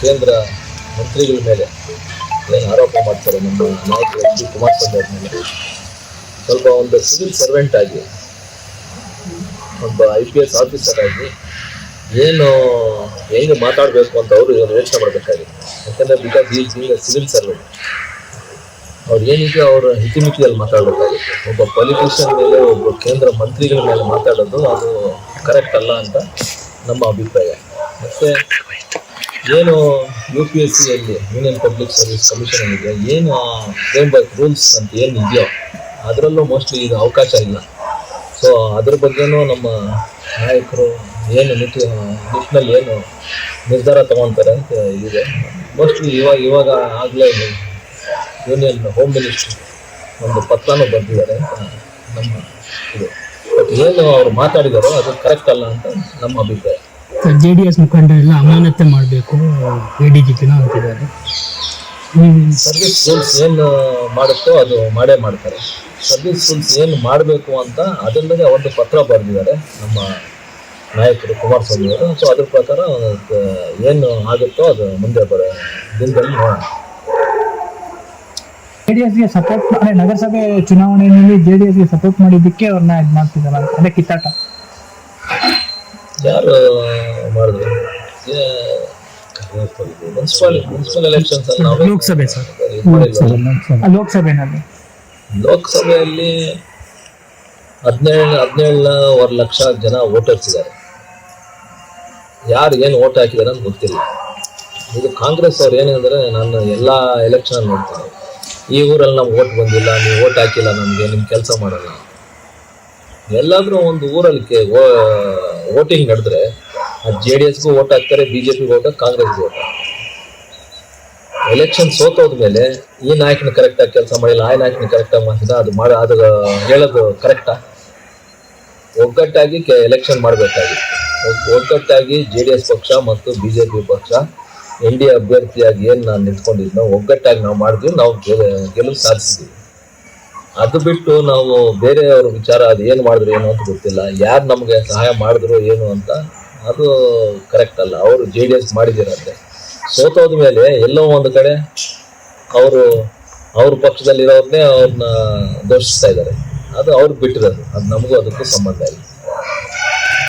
ಕೇಂದ್ರ ಮಂತ್ರಿಗಳ ಮೇಲೆ ಏನು ಆರೋಪ ಮಾಡ್ತಾರೆ ನಮ್ಮ ನಾಯಕ ಎಚ್ ಡಿ ಕುಮಾರಸ್ವಾಮಿ ಅವ್ರ ಮೇಲೆ? ಸ್ವಲ್ಪ ಒಂದು ಸಿವಿಲ್ ಸರ್ವೆಂಟ್ ಆಗಿ ಒಬ್ಬ ಐ ಪಿ ಎಸ್ ಆಫೀಸರ್ ಆಗಿ ಏನು ಹೆಂಗೆ ಮಾತಾಡಬೇಕು ಅಂತ ಅವರು ಯೋಚನೆ ಮಾಡಬೇಕಾಗಿತ್ತು ಯಾಕಂದರೆ ಬಿಕಾಸ್ ಈ ಸಿವಿಲ್ ಸರ್ವೆಂಟ್ ಅವ್ರು ಏನಿದೆ ಅವರ ಹಿತಿಮಿತಿಯಲ್ಲಿ ಮಾತಾಡಬೇಕಾಗಿತ್ತು? ಒಬ್ಬ ಪೊಲಿಟಿಷಿಯನ್ ಮೇಲೆ, ಒಬ್ಬ ಕೇಂದ್ರ ಮಂತ್ರಿಗಳ ಮೇಲೆ ಮಾತಾಡೋದು ಅದು ಕರೆಕ್ಟ್ ಅಲ್ಲ ಅಂತ ನಮ್ಮ ಅಭಿಪ್ರಾಯ. ಮತ್ತೆ ಏನು ಯು ಪಿ ಎಸ್ ಸಿಯಲ್ಲಿ ಯೂನಿಯನ್ ಪಬ್ಲಿಕ್ ಸರ್ವಿಸ್ ಕಮಿಷನ್ ಏನಿದೆ ಏನು ಫ್ರೇಮ್ ವರ್ಕ್ ರೂಲ್ಸ್ ಅಂತ ಏನು ಇದೆಯೋ, ಅದರಲ್ಲೂ ಮೋಸ್ಟ್ಲಿ ಇದು ಅವಕಾಶ ಇಲ್ಲ. ಸೊ ಅದ್ರ ಬಗ್ಗೆನೂ ನಮ್ಮ ನಾಯಕರು ಏನು ನಿಟ್ಟಿ ನಿಟ್ಟಿನಲ್ಲಿ ಏನು ನಿರ್ಧಾರ ತಗೊತಾರೆ ಅಂತ ಇದೆ. ಮೋಸ್ಟ್ಲಿ ಇವಾಗ ಇವಾಗ ಆಗಲೇ ಯೂನಿಯನ್ ಹೋಮ್ ಮಿನಿಸ್ಟ್ರಿ ಒಂದು ಪತ್ರನೂ ಬರೆದಿದ್ದಾರೆ ಅಂತ ನಮ್ಮ ಇದು. ಬಟ್ ಏನು ಅವರು ಮಾತಾಡಿದಾರೋ ಅದು ಕರೆಕ್ಟ್ ಅಲ್ಲ ಅಂತ ನಮ್ಮ ಅಭಿಪ್ರಾಯ. ಜೆ ಡಿ ಎಸ್ ಮುಖಂಡರೆಲ್ಲ ಅಮಾನತೆ ಮಾಡಬೇಕು ಎ ಡಿ ಜಿ ಪಿನ ಅಂತಿದ್ದಾರೆ. ಸರ್ವಿಸ್ ರೂಲ್ಸ್ ಏನು ಮಾಡುತ್ತೋ ಅದು ಮಾಡೇ ಮಾಡ್ತಾರೆ. ಸರ್ವಿಸ್ ರೂಲ್ಸ್ ಏನು ಮಾಡಬೇಕು ಅಂತ ಅದಲ್ಲದೆ ಒಂದು ಪತ್ರ ಬರೆದಿದ್ದಾರೆ ನಮ್ಮ ನಾಯಕರು ಕುಮಾರಸ್ವಾಮಿ ಅವರು. ಸೊ ಅದ್ರ ಪ್ರಕಾರ ಏನು ಆಗುತ್ತೋ ಅದು ಮುಂದೆ ಬರೋ ದಿನದಲ್ಲಿ ನೋಡೋಣ. ಜೆಡಿಎಸ್ಗೆ ಸಪೋರ್ಟ್ ಮಾಡಿ ನಗರಸಭೆ ಚುನಾವಣೆಯಲ್ಲಿ ಜೆಡಿಎಸ್ಗೆ ಸಪೋರ್ಟ್ ಮಾಡಿದ್ದಕ್ಕೆ ಅವ್ರನ್ನ ಇದು ಮಾಡ್ತಿದ್ದಾರೆ ಅದೇ ಕಿತ್ತಾಟ. ಯಾರು ಮಾಡಿದ್ರು ಮುನ್ಸಿಪಲ್ ಮುನ್ಸಿಪಲ್ ಎಲೆಕ್ಷನ್ಸ್ ಅಲ್ಲಿ ನಾವು ಲೋಕಸಭೆ ಸರ್. ಇದು ಮಾಡಿಲ್ವಲ್ಲ. ಲೋಕಸಭೆನಲ್ಲಿ. ಲೋಕಸಭೆಯಲ್ಲಿ ಹದಿನೇಳು ಹದಿನೇಳುವರೆ ಲಕ್ಷ ಜನ ವೋಟರ್ಸ್ ಇದ್ದಾರೆ ಯಾರು ಏನು ವೋಟ್ ಹಾಕಿದ್ದಾರೆ ಅಂತ ಗೊತ್ತಿಲ್ಲ. ಇದು ಕಾಂಗ್ರೆಸ್ ಅವ್ರು ಏನಂದ್ರೆ ನಾನು ಎಲ್ಲ ಎಲೆಕ್ಷನ್ ನೋಡ್ತೀನಿ. ಈ ಊರಲ್ಲಿ ನಮ್ಗೆ ವೋಟ್ ಬಂದಿಲ್ಲ ನೀವು ವೋಟ್ ಹಾಕಿಲ್ಲ ನಮಗೆ ನಿಮ್ಮ ಕೆಲಸ ಮಾಡಲ್ಲ. ಎಲ್ಲಾದ್ರೂ ಒಂದು ಊರಲ್ಲಿ ಕೆ ವೋಟಿಂಗ್ ನಡೆದ್ರೆ ಜೆ ಡಿ ಎಸ್ಗೂ ಓಟ್ ಹಾಕ್ತಾರೆ ಬಿ ಜೆ ಪಿಗೆ ಓಟ ಕಾಂಗ್ರೆಸ್ಗೆ ವೋಟ್ ಎಲೆಕ್ಷನ್ ಸೋತೋದ್ಮೇಲೆ ಈ ನಾಯಕನ ಕರೆಕ್ಟಾಗಿ ಕೆಲಸ ಮಾಡಿಲ್ಲ, ಆ ನಾಯಕನ ಕರೆಕ್ಟಾಗಿ ಮಾಡಿದ ಅದು ಮಾಡ, ಅದು ಹೇಳೋದು ಕರೆಕ್ಟಾ ಒಗ್ಗಟ್ಟಾಗಿ ಎಲೆಕ್ಷನ್ ಮಾಡಬೇಕಾಗಿತ್ತು. ಒಗ್ಗಟ್ಟಾಗಿ ಜೆ ಡಿ ಎಸ್ ಪಕ್ಷ ಮತ್ತು ಬಿ ಜೆ ಪಿ ಪಕ್ಷ ಎನ್ ಡಿ ಎ ಅಭ್ಯರ್ಥಿಯಾಗಿ ಏನು ನಾನು ನಿಂತ್ಕೊಂಡಿದ್ನೋ, ಒಗ್ಗಟ್ಟಾಗಿ ನಾವು ಮಾಡಿದ್ವಿ, ನಾವು ಗೆಲುವು ಸಾಧಿಸಿದ್ವಿ. ಅದು ಬಿಟ್ಟು ನಾವು ಬೇರೆಯವ್ರ ವಿಚಾರ ಅದು ಏನು ಮಾಡಿದ್ರು ಏನು ಅಂತ ಗೊತ್ತಿಲ್ಲ. ಯಾರು ನಮಗೆ ಸಹಾಯ ಮಾಡಿದ್ರು ಏನು ಅಂತ ಅದು ಕರೆಕ್ಟ್ ಅಲ್ಲ. ಅವರು ಜೆ ಡಿ ಎಸ್ ಮಾಡಿದಿರಂತೆ ಸೋತೋದ ಮೇಲೆ ಎಲ್ಲೋ ಒಂದು ಕಡೆ ಅವರು ಅವ್ರ ಪಕ್ಷದಲ್ಲಿರೋರ್ನೇ ಅವ್ರನ್ನ ದೋಷಿಸ್ತಾ ಇದ್ದಾರೆ. ಅದು ಅವ್ರಿಗೆ ಬಿಟ್ಟಿರೋದು. ಅದು ನಮಗೂ ಅದಕ್ಕೂ ಸಂಬಂಧ ಇಲ್ಲ.